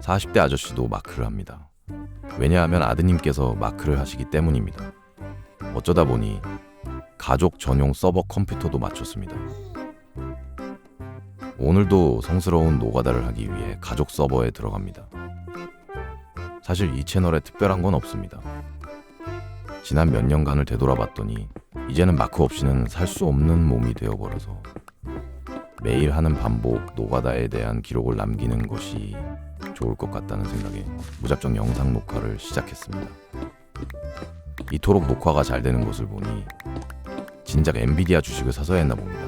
40대 아저씨도 마크를 합니다. 왜냐하면 아드님께서 마크를 하시기 때문입니다. 어쩌다 보니 가족 전용 서버 컴퓨터도 맞췄습니다. 오늘도 성스러운 노가다를 하기 위해 가족 서버에 들어갑니다. 사실 이 채널에 특별한 건 없습니다. 지난 몇 년간을 되돌아봤더니 이제는 마크 없이는 살 수 없는 몸이 되어버려서 매일 하는 반복 노가다에 대한 기록을 남기는 것이 좋을 것 같다는 생각에 무작정 영상 녹화를 시작했습니다. 이토록 녹화가 잘 되는 것을 보니 진작 엔비디아 주식을 사서 했나 봅니다.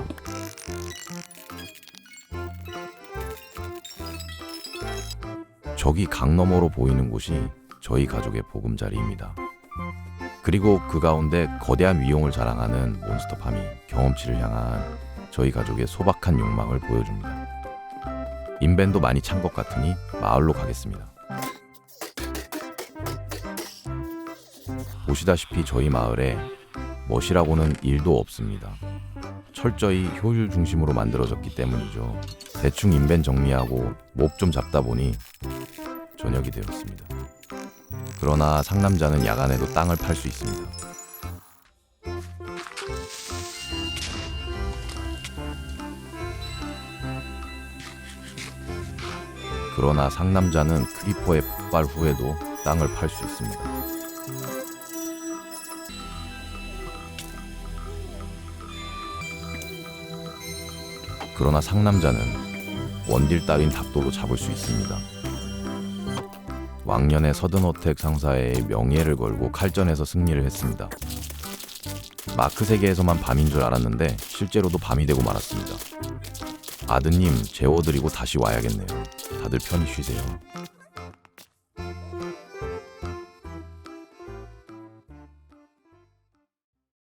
저기 강 너머로 보이는 곳이 저희 가족의 보금자리입니다. 그리고 그 가운데 거대한 위용을 자랑하는 몬스터팜이 경험치를 향한 저희 가족의 소박한 욕망을 보여줍니다. 인벤도 많이 찬 것 같으니 마을로 가겠습니다. 보시다시피 저희 마을에 멋이라고는 일도 없습니다. 철저히 효율 중심으로 만들어졌기 때문이죠. 대충 인벤 정리하고 몹좀 잡다 보니 저녁이 되었습니다. 그러나 상남자는 야간에도 땅을 팔 수 있습니다. 그러나 상남자는 크리퍼의 폭발 후에도 땅을 팔 수 있습니다. 그러나 상남자는 원딜 따윈 닭도로 잡을 수 있습니다. 왕년의 서든어택 상사의 명예를 걸고 칼전에서 승리를 했습니다. 마크 세계에서만 밤인 줄 알았는데 실제로도 밤이 되고 말았습니다. 아드님 재워드리고 다시 와야겠네요. 다들 편히 쉬세요.